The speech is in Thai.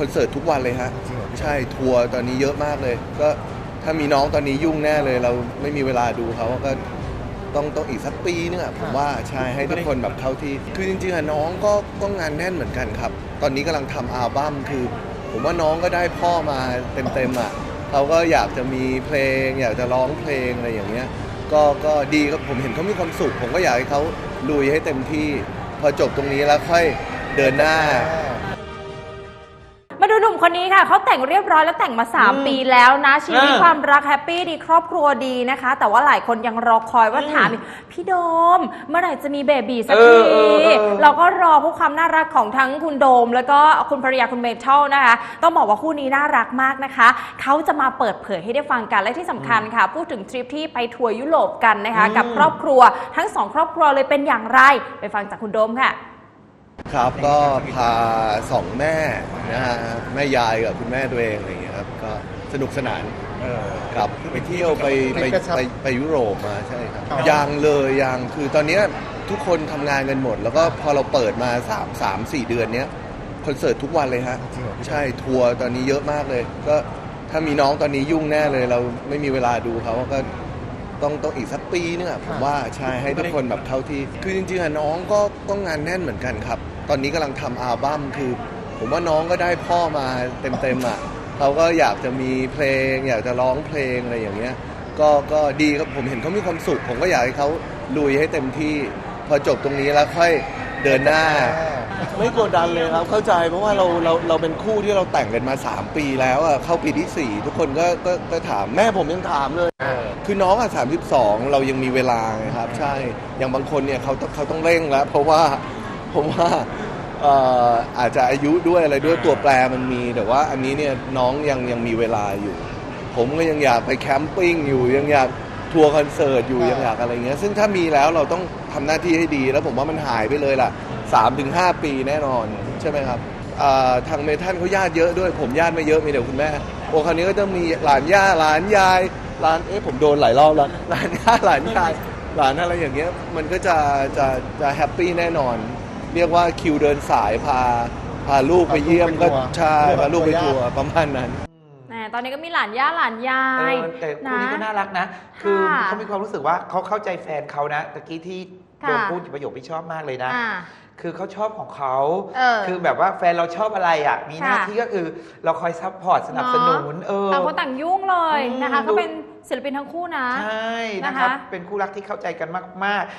คอนเสิร์ตทุกวันเลยฮะ จริงเหรอพี่ ใช่ทัวร์ตอนนี้เยอะมากเลย ก็ถ้ามีน้องตอนนี้ยุ่งแน่เลย เราไม่มีเวลาดูเขาก็ต้องต้องอีกสักปีนึงอะผมว่าใช่ให้ทุกคนแบบเข้าที่ คือจริงๆอะน้องก็ก็งานแน่นเหมือนกันครับ ตอนนี้กำลังทำอัลบั้มคือ ผมว่าน้องก็ได้พ่อมาเต็มๆอะเขาก็อยากจะมีเพลง อยากจะร้องเพลงอะไรอย่างเงี้ย ก็ก็ดีครับผมเห็นเขามีความสุข ผมก็อยากให้เขาลุยให้เต็มที่ พอจบตรงนี้แล้วค่อยเดินหน้ามา ดูหนุ่มคนนี้ค่ะเขาแต่งเรียบร้อยแล้วแต่งมา 3 ปีแล้วนะ ชีวิตอ่าความรักแฮปปี้ดีครอบครัวดีนะคะ แต่ว่าหลายคนยังรอคอยว่าถามอีกพี่โดม เมื่อไหร่จะมีเบบีสักเอทีอเออเออเราก็รอพวกความน่ารักของทั้งคุณโดม แล้วก็คุณภรรยาคุณเมทัลนะคะ ต้องบอกว่าคู่นี้น่ารักมากนะคะเขาจะมาเปิดเผยให้ได้ฟังกันและที่สำคัญค่ะ พูดถึงทริปที่ไปทัวร์ยุโรปกันนะคะ กับครอบครัวทั้งสองครอบครัวเลยเป็นอย่างไร ไปฟังจากคุณโดมค่ะ ครับก็พาสองแม่นะฮะแม่ยายกับคุณแม่ตัวเองอะไรอย่างเงี้ยครับก็สนุกสนานเออกับไปเที่ยวไปไปไปกระชับไปไปยุโรปมาใช่ครับอ๋อยังเลยยังคือตอนเนี้ยทุกคนทำงานกันหมด แล้วก็พอเราเปิดมา3 3 4เดือนเนี้ยคอนเสิร์ตทุกวันเลยฮะจริงเหรอพี่ใช่ทัวร์ตอนนี้เยอะมากเลย ก็ถ้ามีน้องตอนนี้ยุ่งแน่เลย เราไม่มีเวลาดูเขาก็ ต้องต้องอีกสักปีนึงอะผมว่าใช่ให้ทุกคนแบบเข้าที่ คือจริงๆอะน้องก็ก็งานแน่นเหมือนกันครับ ตอนนี้กำลังทำอัลบั้มคือ ผมว่าน้องก็ได้พ่อมาเต็มๆอะเขาก็อยากจะมีเพลง อยากจะร้องเพลงอะไรอย่างเงี้ยก็ก็ดีครับผมเห็นเขามีความสุข ผมก็อยากให้เขาลุยให้เต็มที่ พอจบตรงนี้แล้วค่อยเดินหน้า ไม่กดดันเลยครับ เข้าใจเพราะว่าเราเราเราเป็นคู่ที่เราแต่งกันมา 3 ปีแล้วอะเข้าปีที่ 4 ทุกคนก็ก็ก็ถามแม่ผมยังถามเลยเออคือน้องอะ32 เรายังมีเวลาไงครับ ใช่อย่างบางคนเนี่ยเขาต้องเขาต้องเร่งแล้ว เพราะว่าผมว่าเอ่ออาจจะอายุด้วยอะไรด้วยตัวแปรมันมี แต่ว่าอันนี้เนี่ยน้องยังยังมีเวลาอยู่ ผมก็ยังอยากไปแคมปิ้งอยู่ยังอยากทัวร์คอนเสิร์ตอยู่อ่ายัยังอยากอะไรเงี้ยซึ่งถ้ามีแล้วเราต้องทำหน้าที่ให้ดี แล้วผมว่ามันหายไปเลยล่ะ 3-5ถึงปีแน่นอนใช่ไหมครับอ่าทางเมทันเขาญาติเยอะด้วย ผมญาติไม่เยอะมีแต่คุณแม่โอ้คราวนี้ก็จะมีหลานย่าหลานยายหลานเอ๊ะผมโดนหลายรอบแล้วหลานย่าหลานยายหลานอะไรอย่างเงี้ยมันก็จะจะจะแฮปปี้แน่นอน เรียกว่าคิวเดินสายพาพาลูกไปเยี่ยมพาลูก็กไปทัวร์ใช่พาลูกไปทัวร์ประมาณนั้นแหมตอนนี้ก็มีหลานย่าหลานยาเอยอแต่คู่นี้ก็น่ารักนะ คือค่ะเขามีความรู้สึกว่าเขาเข้าใจแฟนเขานะตะกี้ที่ค่ะ โดนพูดประโยคที่ชอบมากเลยนะอ่าคือเขาชอบของเขาเออคือแบบว่าแฟนเราชอบอะไรอะ มีหน้าค่ะที่ก็คือเราคอยซัพพอร์ตสนับสนุน เออต่างคนต่างยุ่งเลยอืมนะคะเขาเป็นศิลปินทั้งคู่นะ ใช่นะคะนะครับ เป็นคู่รักที่เข้าใจกันมาก